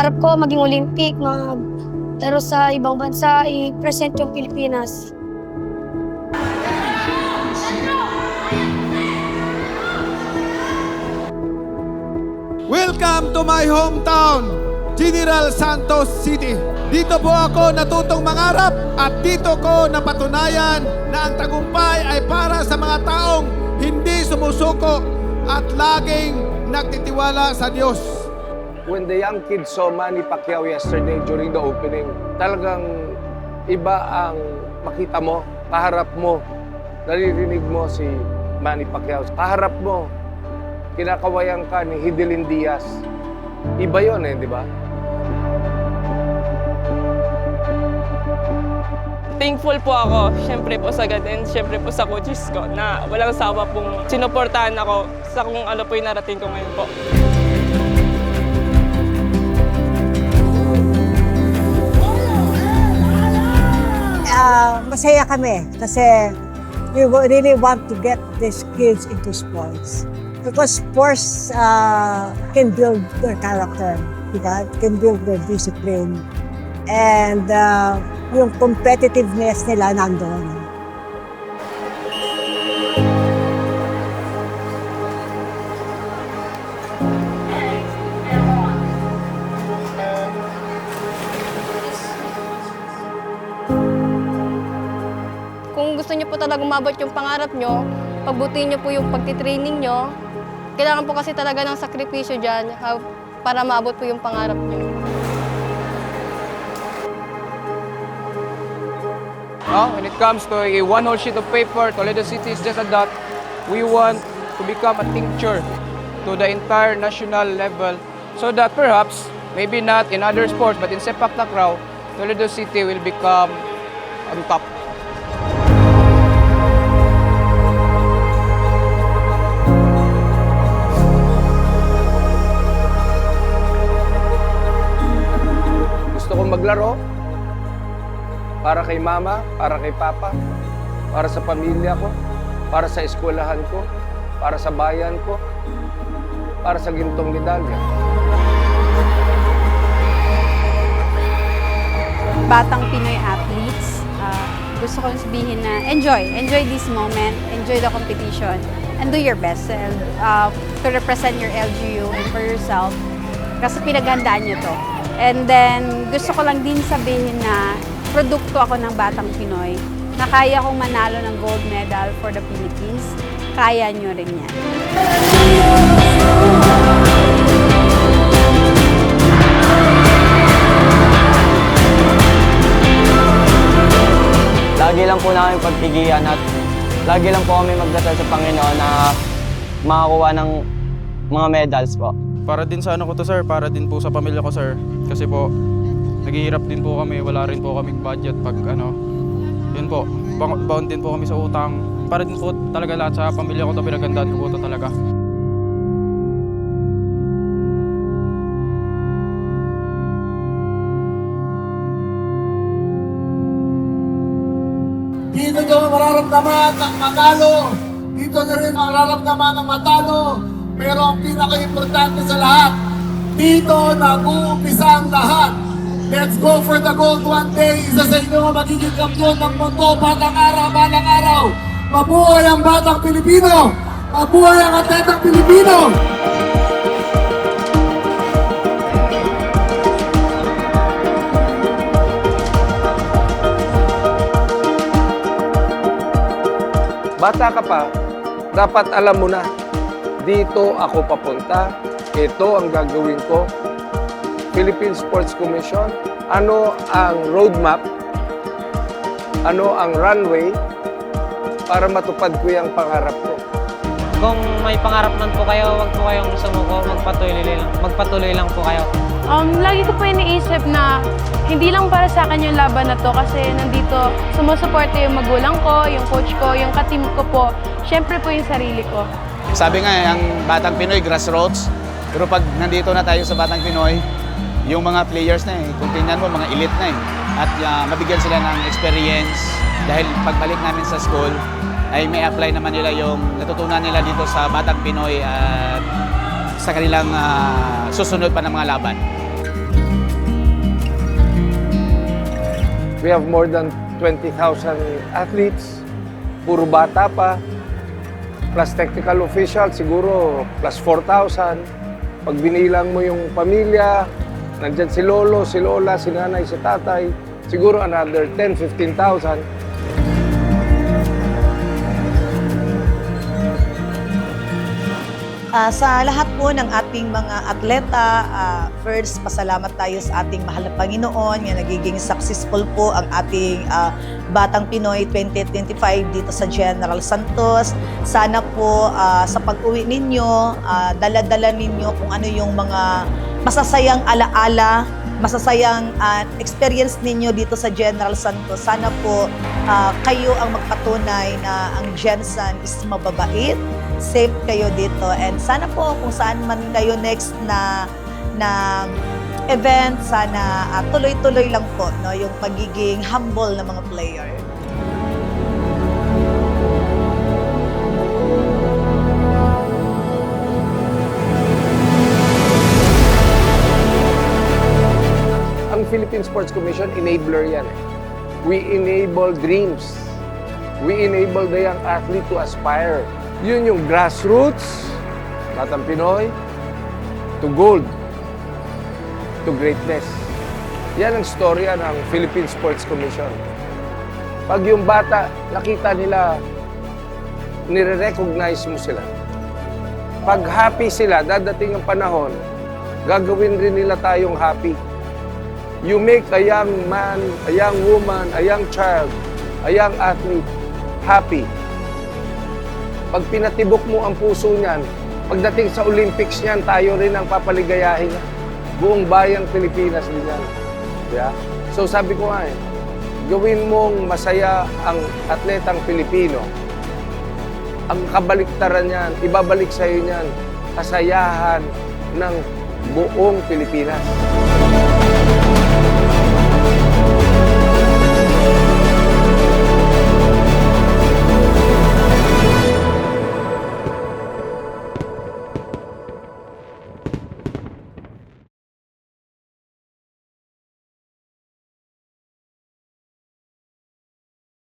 Pangarap ko maging Olympic, mag laro sa ibang bansa, i-present yung Pilipinas. Welcome to my hometown, General Santos City. Dito po ako natutong mangarap at dito ko napatunayan na ang tagumpay ay para sa mga taong hindi sumusuko at laging nagtitiwala sa Diyos. When the young kids saw Manny Pacquiao yesterday during the opening, talagang iba ang makita mo, kaharap mo, naririnig mo si Manny Pacquiao. Kaharap mo, kinakawayan ka ni Hidilyn Diaz. Iba yon eh, di ba? Thankful po ako, syempre po sa and syempre po sa coaches ko na walang sawa pong sinuportahan ako sa kung ano po yung narating ko ngayon po. Masaya kami kasi we really want to get these kids into sports. Because sports uh, can build their character, diba? can build their discipline. And uh, yung competitiveness nila nandun. Niyo po talaga umabot yung pangarap nyo, pagbutin niyo po yung pagtitraining nyo. Kailangan po kasi talaga ng sakripisyo dyan para maabot po yung pangarap nyo. Now, when it comes to a one whole sheet of paper, Toledo City is just a dot. We want to become a tincture to the entire national level so that perhaps, maybe not in other sports, but in Sepak Takraw, Toledo City will become on top. Maglaro para kay mama, para kay papa, para sa pamilya ko, para sa eskwelahan ko, para sa bayan ko, para sa gintong medalya. batang Pinoy athletes, ah, gusto kong sabihin na enjoy. Enjoy this moment, enjoy the competition, and do your best uh, to represent your LGU and for yourself. Kasi pinaghandaan nyo to. And then, gusto ko lang din sabihin na produkto ako ng Batang Pinoy na kaya kong manalo ng gold medal for the Philippines. Kaya nyo rin yan. Lagi lang po namin pagpigilan at lagi lang po kami magdasal sa Panginoon na makakuha ng mga medals po. Para din sa ano ko to sir, para din po sa pamilya ko sir. Kasi po, naghihirap din po kami, wala rin po kaming budget pag ano. Yun po, bound din po kami sa utang. Para din po talaga lahat sa pamilya ko to, pinagandaan ko po to talaga. Dito nyo mararamdaman ng matalo. Dito nyo rin mararamdaman ng matalo. Pero ang pinaka-importante sa lahat, dito nag-uumpisa ang lahat. Let's go for the gold one day. Isa sa inyo ang magiging kampiyon ng mundo batang araw, balang araw. Mabuhay ang batang Pilipino! Mabuhay ang atletang Pilipino! Bata ka pa, dapat alam mo na, dito ako papunta, ito ang gagawin ko. Philippine Sports Commission, ano ang roadmap, ano ang runway para matupad ko yung pangarap ko. Kung may pangarap man po kayo, wag po kayong sumuko, magpatuloy lang, magpatuloy lang po kayo. Um, lagi ko po iniisip na hindi lang para sa akin yung laban na to kasi nandito sumusuporta yung magulang ko, yung coach ko, yung katim ko po. Siyempre po yung sarili ko. Sabi nga, eh, ang Batang Pinoy, grassroots. Pero pag nandito na tayo sa Batang Pinoy, yung mga players na eh, kung tingnan mo, mga elite na eh. At uh, mabigyan sila ng experience dahil pagbalik namin sa school, ay may apply naman nila yung natutunan nila dito sa Batang Pinoy at sa kanilang uh, susunod pa ng mga laban. We have more than 20,000 athletes, puro bata pa, Plus technical official, siguro plus 4,000. Pag binilang mo yung pamilya, nandyan si lolo, si lola, si nanay, si tatay, siguro another 10, 15,000. Ah, sa lahat po ng ating mga atleta, ah, first, pasalamat tayo sa ating mahal na Panginoon nga nagiging successful po ang ating ah, Batang Pinoy 2025 dito sa General Santos. Sana po ah, sa pag-uwi ninyo, ah, dala-dala ninyo kung ano yung mga masasayang alaala, masasayang ah, experience ninyo dito sa General Santos. Sana po ah, kayo ang magpatunay na ang Jensen is mababait, safe kayo dito and sana po kung saan man kayo next na na event sana ah, tuloy-tuloy lang po no yung pagiging humble ng mga player. Philippine Sports Commission, enabler yan eh. We enable dreams. We enable the young athlete to aspire. Yun yung grassroots, Batang Pinoy, to gold, to greatness. Yan ang storya ng Philippine Sports Commission. Pag yung bata, nakita nila, nire-recognize mo sila. Pag happy sila, dadating ang panahon, gagawin rin nila tayong happy. You make a young man, a young woman, a young child, a young athlete happy. Pag pinatibok mo ang puso niyan, pagdating sa Olympics niyan, tayo rin ang papaligayahin niya. Buong bayang Pilipinas din yan. Yeah? So sabi ko nga eh, gawin mong masaya ang atletang Pilipino. Ang kabaliktaran niyan, ibabalik sa iyo niyan, kasayahan ng buong Pilipinas.